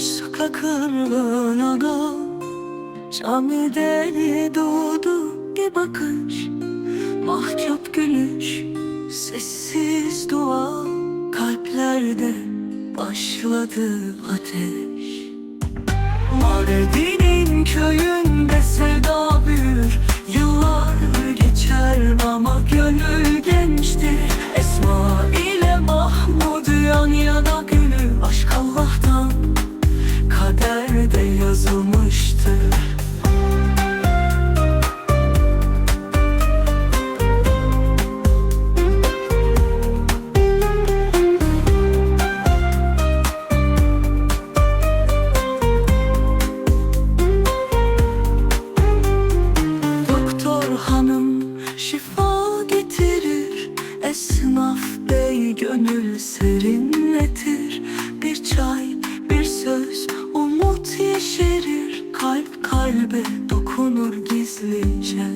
aşk akırlığına da Camide doğdu bir bakış. Mahcup gülüş Sessiz dua. Kalplerde başladı ateş. Mardin'in köyünde sevda büyür hanım şifa getirir Esnaf bey gönül serinletir. Bir çay bir söz umut yeşerir. Kalp kalbe dokunur gizlice.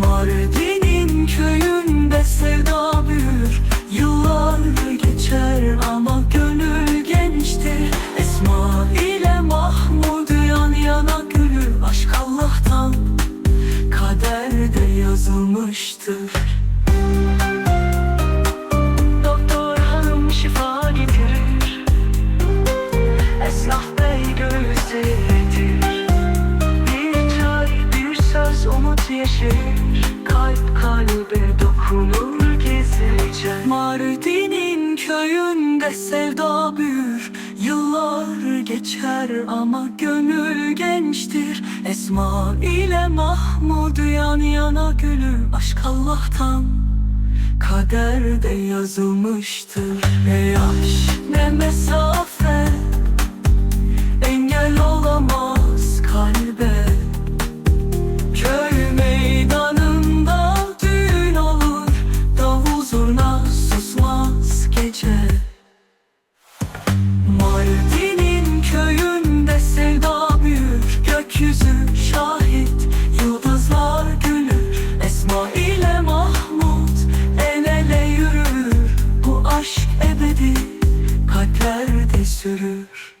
Mardin'in köyünde sevda büyür. Yıllar geçer ama gönül gençtir. Esma yazılmıştır. Doktor hanım şifa getirir. Esnaf bey gönül seyretir bir çay, bir söz umut yeşerir. Kalp kalbe dokunur gizlice. Mardin'in köyünde Yıllar geçer ama gönül gençtir. Esma ile Mahmud yan yana gülür. Aşk Allah'tan kaderde yazılmıştır. mesafe götürür